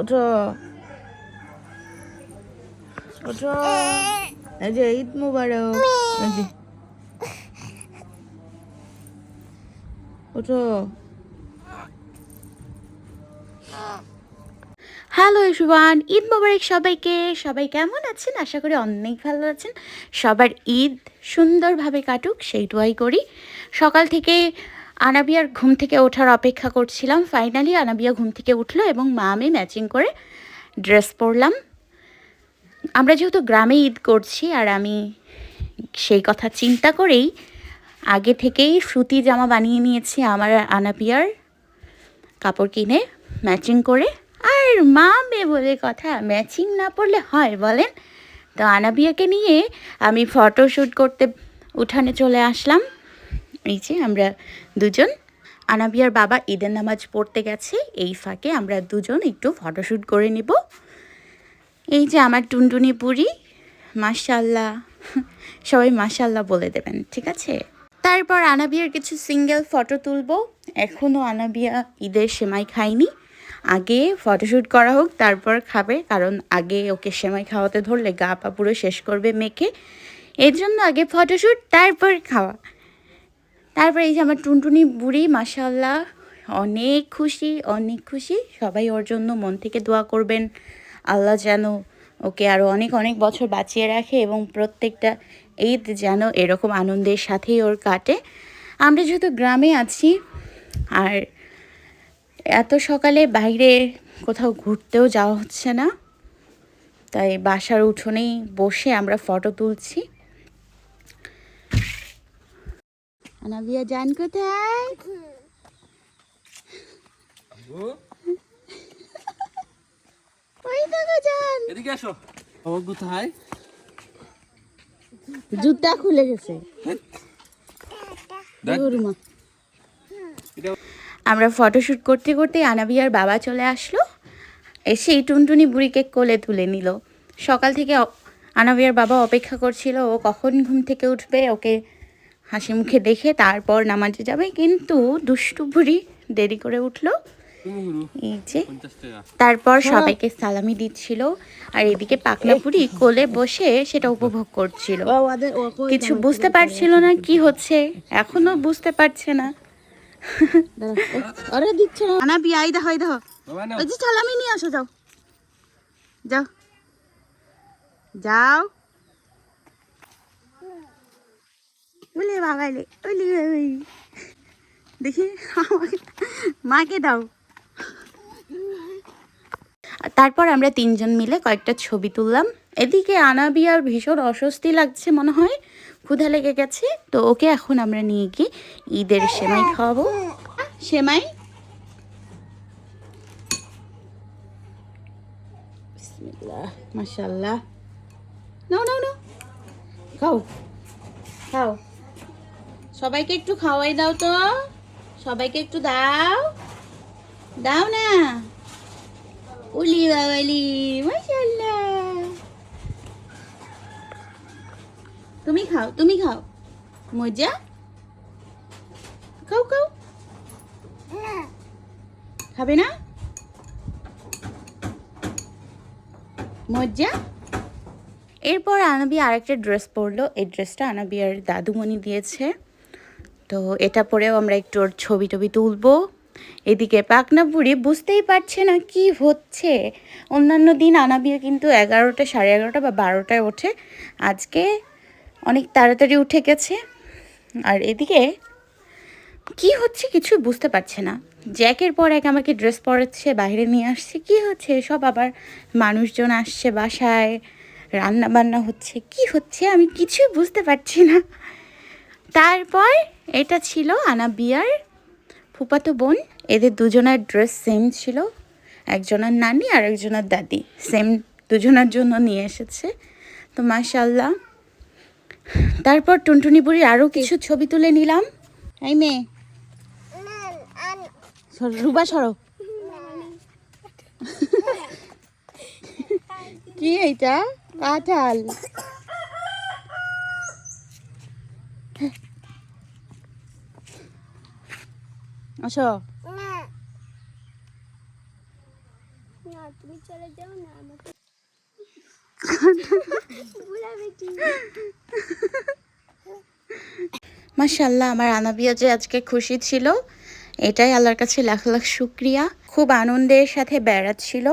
ওঠো। ওঠো। এই যে ঈদ মুবারক। ওঠো। হ্যালো এভরিওয়ান ঈদ মোবারক সবাইকে। সবাই কেমন আছেন? আশা করি অনেক ভালো আছেন। সবার ঈদ সুন্দরভাবে কাটুক, সেই দোয়াই করি। সকাল থেকে আনাবিয়ার ঘুম থেকে ওঠার অপেক্ষা করছিলাম। ফাইনালি আনাবিয়া ঘুম থেকে উঠল এবং মা আমি ম্যাচিং করে ড্রেস পরলাম। আমরা যেহেতু গ্রামে ঈদ করছি আর আমি সেই কথা চিন্তা করেই আগে থেকেই সুতি জামা বানিয়ে নিয়েছি আমার আর আনাবিয়ার কাপড় কিনে ম্যাচিং করে। আর মা মেয়ে বলে কথা ম্যাচিং না পড়লে হয় বলেন? তো আনাবিয়াকে নিয়ে আমি ফটোশ্যুট করতে উঠানে চলে আসলাম। এই যে আমরা দুজন, আনাবিয়ার বাবা ঈদের নামাজ পড়তে গেছে, এই ফাঁকে আমরা দুজন একটু ফটোশ্যুট করে নিব। এই যে আমার টুনটুনি পুরি মাশাল্লাহ সবাই মাশাল্লাহ বলে দেবেন, ঠিক আছে? তারপর আনাবিয়ার কিছু সিঙ্গেল ফটো তুলবো এখনও আনাবিয়া ঈদের সেমাই খায়নি। আগে ফটোশ্যুট করা হোক, তারপর খাবে, কারণ আগে ওকে সেমাই খাওয়াতে ধরলে গা পা পুরো শেষ করবে মেখে। এর জন্য আগে ফটোশ্যুট তারপর খাওয়া। তারপর এই যে আমার টুনটুনি বুড়ি মাসাল্লাহ অনেক খুশি অনেক খুশি। সবাই ওর জন্য মন থেকে দোয়া করবেন। আল্লাহ যেন ওকে আরও অনেক অনেক বছর বাঁচিয়ে রাখে এবং প্রত্যেকটা ঈদ যেন এরকম আনন্দের সাথেই ওর কাটে। আমরা যেহেতু গ্রামে আছি, আর এত সকালে বাইরে কোথাও ঘুরতেও যাওয়া হচ্ছে না, তাই বাসার উঠোনেই বসে আমরা ফটো তুলছি। আনাবিয়া যান কোথায়? ওই দেখো যান এদিকে আসো। বাবা কোথায়? জুতা খুলে গেছে। আমরা ফটোশ্যুট করতে করতে আনাবিয়ার বাবা চলে আসলো। এসে এই টুনটুনি বুড়িকে কোলে তুলে নিল। সকাল থেকে আনাবিয়ার বাবা অপেক্ষা করছিল ও কখন ঘুম থেকে উঠবে ওকে হাসি মুখে দেখে তারপর নামাজে যাবে কিন্তু দুষ্টু বুড়ি দেরি করে উঠল। এই যে তারপর সবাইকে সালামি দিচ্ছিল আর এদিকে বুড়ি কোলে বসে সেটা উপভোগ করছিল। কিছু বুঝতে পারছিল না কি হচ্ছে এখনও বুঝতে পারছে না। আরে দিচ্ছে না। আনা বিয়াই দেখো এই দেখো। ওই যে চালামি নিয়ে আসো যাও। যাও। যাও। বলে বাবাইলে ওলি ওই। দেখি মাকে দাও। তারপর আমরা তিনজন মিলে কয়েকটা ছবি তুললাম। এদিকে আনাবিয়ার ভীষণ অস্বস্তি লাগছে মনে হয়। ক্ষুধা লেগে গেছে। তো ওকে এখন আমরা নিয়ে গিয়ে ঈদের সেমাই খাওয়াবো। সেমাই? মাশাআল্লাহ। নাও নাও নাও। খাও। খাও। সবাইকে একটু খাওয়াই দাও তো। সবাইকে একটু দাও। দাও না। উলি বাবালি তুমি খাও তুমি খাও। মজা? খাও খাও। খাবে না? মজা? এরপর আনাবিয়া আরেকটা ড্রেস পরলো। এই ড্রেসটা আনাবিয়ার দাদুমণি দিয়েছে। তো এটা পরেও আমরা একটু ওর ছবি টবি তুলবো। এদিকে পাকনা বুড়ি বুঝতেই পারছে না কি হচ্ছে। অন্যান্য দিন আনাবিয়া কিন্তু এগারোটা, সাড়ে এগারোটা বা বারোটায় ওঠে। আজকে অনেক তাড়াতাড়ি উঠে গেছে। আর এদিকে কি হচ্ছে কিছু বুঝতে পারছে না। জ্যাকের পর এক আমাকে ড্রেস পরাচ্ছে, বাইরে নিয়ে আসছে, কি হচ্ছে? সব আবার মানুষজন আসছে বাসায় রান্না বান্না হচ্ছে, কি হচ্ছে? আমি কিছুই বুঝতে পারছি না। তারপর এটা ছিল আনাবিয়ার ফুপাতো বোন। এদের দুজনের ড্রেস সেম ছিল। একজনের নানি আর একজনের দাদি। সেম দুজনের জন্য নিয়ে এসেছে। তো মাশাল্লাহ তারপর টুনটুনি বুড়ির আরও কিছু ছবি তুলে নিলাম। এই মেয়ে। রুবা সরো। কি এইটা কাঁঠাল। আসো। না। তুমি চলে যাও না আমাকে। বুড়া মাশাল্লাহ আমার আনাবিয়া যে আজকে খুশি ছিল এটাই আল্লাহর কাছে লাখ লাখ শুক্রিয়া। খুব আনন্দের সাথে বেড়াচ্ছিল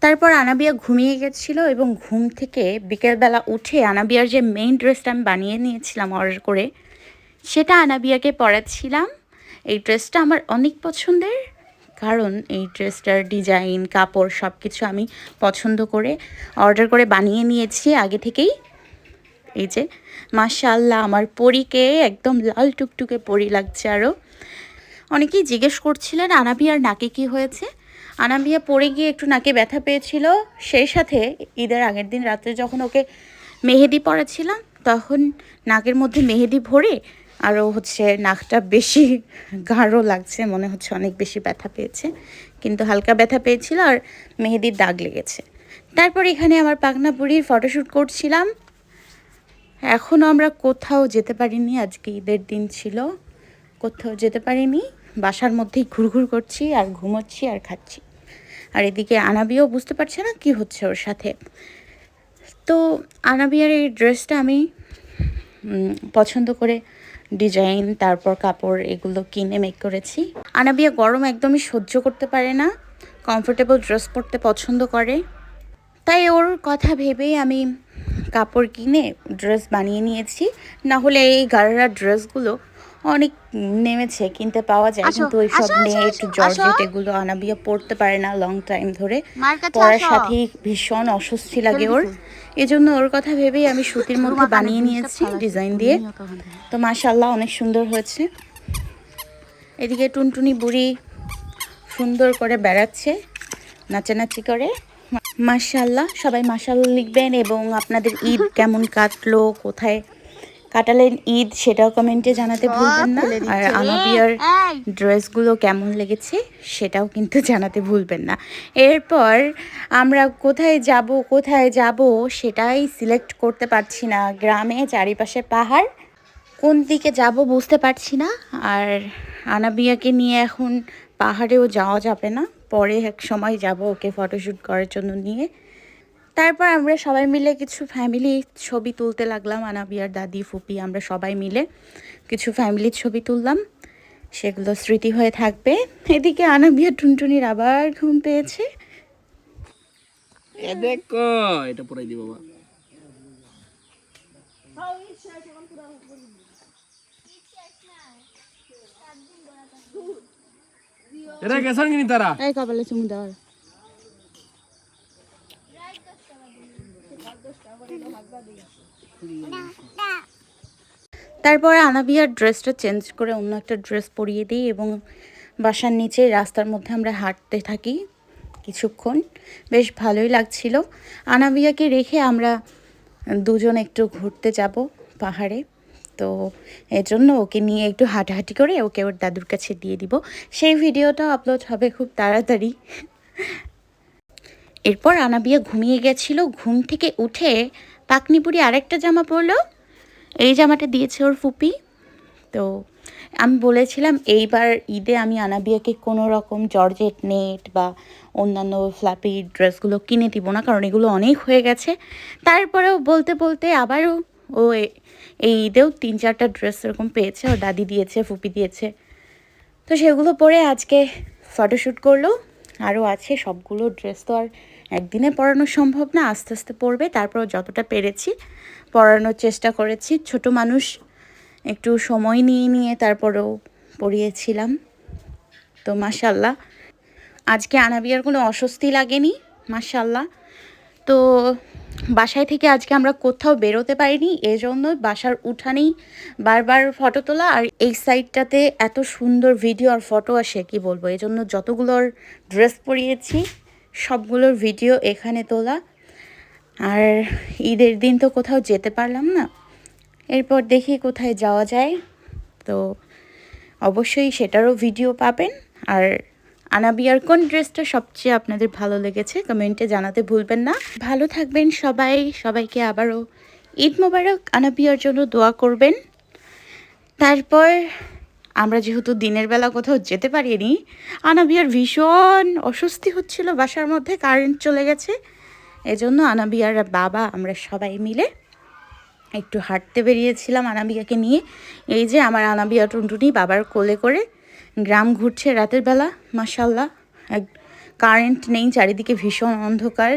তারপর আনাবিয়া ঘুমিয়ে গেছিল এবং ঘুম থেকে বিকেলবেলা উঠে আনাবিয়ার যে মেইন ড্রেসটা আমি বানিয়ে নিয়েছিলাম অর্ডার করে সেটা আনাবিয়াকে পরাচ্ছিলাম। এই ড্রেসটা আমার অনেক পছন্দের। কারণ এই ড্রেসটার ডিজাইন, কাপড় সব কিছু আমি পছন্দ করে অর্ডার করে বানিয়ে নিয়েছি আগে থেকেই। এই যে মাশাল্লাহ আমার পরীকে একদম লাল টুকটুকে পরি লাগছে আরও অনেকেই জিজ্ঞেস করছিলেন, আনাবিয়ার নাকে কি হয়েছে? আনাবিয়া পড়ে গিয়ে একটু নাকে ব্যথা পেয়েছিল। সেই সাথে ঈদের আগের দিন রাত্রে যখন ওকে মেহেদি পড়াছিলাম তখন নাকের মধ্যে মেহেদি ভরে আরও হচ্ছে নাকটা বেশি গাঢ় লাগছে, মনে হচ্ছে অনেক বেশি ব্যথা পেয়েছে। কিন্তু হালকা ব্যথা পেয়েছিল আর মেহেদির দাগ লেগেছে। তারপর এখানে আমার পাকনা বুড়ির ফটোশ্যুট করছিলাম। এখনও আমরা কোথাও যেতে পারিনি, আজকে ঈদের দিন ছিল। কোথাও যেতে পারিনি, বাসার মধ্যেই ঘুরঘুর করছি আর ঘুমোচ্ছি আর খাচ্ছি। আর এদিকে আনাবিও বুঝতে পারছে না কি হচ্ছে ওর সাথে। তো আনাবিয়ার এই ড্রেসটা আমি পছন্দ করে ডিজাইন তারপর কাপড় এগুলো কিনে মেক করেছি। আনাবিয়া গরম একদমই সহ্য করতে পারে না কমফোর্টেবল ড্রেস পরতে পছন্দ করে। তাই ওর কথা ভেবেই আমি কাপড় কিনে ড্রেস বানিয়ে নিয়েছি। না হলে এই গাড়ার ড্রেসগুলো অনেক নেমেছে কিনতে পাওয়া যায় কিন্তু ওই সব নেট জর্জেট এগুলো আনাবিয়া পড়তে পারে না লং টাইম ধরে। পড়ার সাথেই ভীষণ অস্বস্তি লাগে ওর। এজন্য ওর কথা ভেবেই আমি সুতির মধ্যে বানিয়ে নিয়েছি ডিজাইন দিয়ে। তো মাশাল্লাহ অনেক সুন্দর হয়েছে। এদিকে টুনটুনি বুড়ি সুন্দর করে বেড়াচ্ছে নাচানাচি করে। মাশাল্লাহ সবাই মাশাল্লাহ লিখবেন এবং আপনাদের ঈদ কেমন কাটলো কোথায় কাটালেন ঈদ সেটাও কমেন্টে জানাতে ভুলবেন না। আর আনাবিয়ার ড্রেসগুলো কেমন লেগেছে সেটাও কিন্তু জানাতে ভুলবেন না। এরপর আমরা কোথায় যাব কোথায় যাব সেটাই সিলেক্ট করতে পারছি না। গ্রামে চারিপাশে পাহাড় কোন দিকে যাব বুঝতে পারছি না। আর আনাবিয়াকে নিয়ে এখন পাহাড়েও যাওয়া যাবে না। পরে এক সময় যাব ওকে ফটোশ্যুট করার জন্য নিয়ে। তারপর আমরা সবাই মিলে কিছু ফ্যামিলি ছবি তুলতে লাগলাম আনাবিয়ার দাদি ফুপি আমরা সবাই মিলে কিছু ফ্যামিলির ছবি তুললাম। সেগুলো স্মৃতি হয়ে থাকবে। এদিকে আনাবিয়া টুনটুনির আবার ঘুম পেয়েছে। এ দেখো এটা পরাই দি বাবা। এরা গেছেন কিনি তারা? এই কপালে চুমু দেওয়ার তারপরে আনাবিয়ার ড্রেসটা চেঞ্জ করে অন্য একটা ড্রেস পরিয়ে দিই এবং বাসার নিচে রাস্তার মধ্যে আমরা হাঁটতে থাকি কিছুক্ষণ। বেশ ভালোই লাগছিল। আনাবিয়াকে রেখে আমরা দুজন একটু ঘুরতে যাব পাহাড়ে। তো এর জন্য ওকে নিয়ে একটু হাঁটাহাঁটি করে ওকে ওর দাদুর কাছে দিয়ে দিব। সেই ভিডিওটা আপলোড হবে খুব তাড়াতাড়ি। এরপর আনাবিয়া ঘুমিয়ে গেছিল। ঘুম থেকে উঠে পাকনিপুরি আরেকটা জামা পরলো। এই জামাটা দিয়েছে ওর ফুপি। তো আমি বলেছিলাম, এইবার ঈদে আমি আনাবিয়াকে কোনো রকম জর্জেট নেট বা অন্যান্য ফ্ল্যাপি ড্রেসগুলো কিনে দিব না, কারণ এগুলো অনেক হয়ে গেছে। তারপরেও বলতে বলতে আবারও ও এই ঈদেও তিন চারটা ড্রেস এরকম পেয়েছে, ওর দাদি দিয়েছে, ফুপি দিয়েছে। তো সেগুলো পরে আজকে ফটোশ্যুট করল। আরও আছে সবগুলো ড্রেস তো আর একদিনে পরানো সম্ভব না, আস্তে আস্তে পড়বে তারপর যতটা পেরেছি পরানোর চেষ্টা করেছি। ছোট মানুষ, একটু সময় নিয়ে নিয়ে তারপরেও পড়িয়েছিলাম। তো মাশাল্লাহ আজকে আনাবিয়ার কোনো অস্বস্তি লাগেনি? মাশাল্লাহ তো বাসায় থেকে আজকে আমরা কোথাও বেরোতে পারিনি, এজন্য বাসার উঠানেই বারবার ফটো তোলা, আর এই সাইডটাতে এত সুন্দর ভিডিও আর ফটো আসে, কি বলব? এই জন্য যতগুলোর ড্রেস পরিয়েছি সবগুলোর ভিডিও এখানে তোলা। আর ঈদের দিন তো কোথাও যেতে পারলাম না। এরপর দেখি কোথায় যাওয়া যায়। তো অবশ্যই সেটারও ভিডিও পাবেন। আর আনাবিয়ার কোন ড্রেসটা সবচেয়ে আপনাদের ভালো লেগেছে কমেন্টে জানাতে ভুলবেন না। ভালো থাকবেন সবাই। সবাইকে আবারও ঈদ মোবারক। আনাবিয়ার জন্য দোয়া করবেন। তারপর আমরা যেহেতু দিনের বেলা কোথাও যেতে পারিনি, আনাবিয়ার ভীষণ অস্বস্তি হচ্ছিল বাসার মধ্যে কারেন্ট চলে গেছে। এজন্য আনাবিয়ার বাবা আমরা সবাই মিলে একটু হাঁটতে বেরিয়েছিলাম আনাবিয়াকে নিয়ে। এই যে আমার আনাবিয়া টুনটুনি বাবার কোলে করে গ্রাম ঘুরছে রাতের বেলা মাসাল্লাহ কারেন্ট নেই, চারিদিকে ভীষণ অন্ধকার।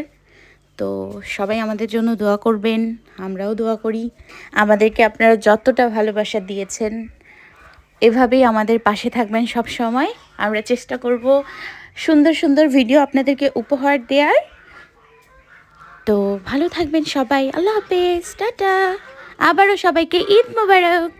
তো সবাই আমাদের জন্য দোয়া করবেন, আমরাও দোয়া করি। আমাদেরকে আপনারা যতটা ভালোবাসা দিয়েছেন এভাবেই আমাদের পাশে থাকবেন সব সময়। আমরা চেষ্টা করব সুন্দর সুন্দর ভিডিও আপনাদেরকে উপহার দেওয়ার তো ভালো থাকবেন সবাই। আল্লাহ হাফেজ। টাটা। আবারও সবাইকে ঈদ মোবারক।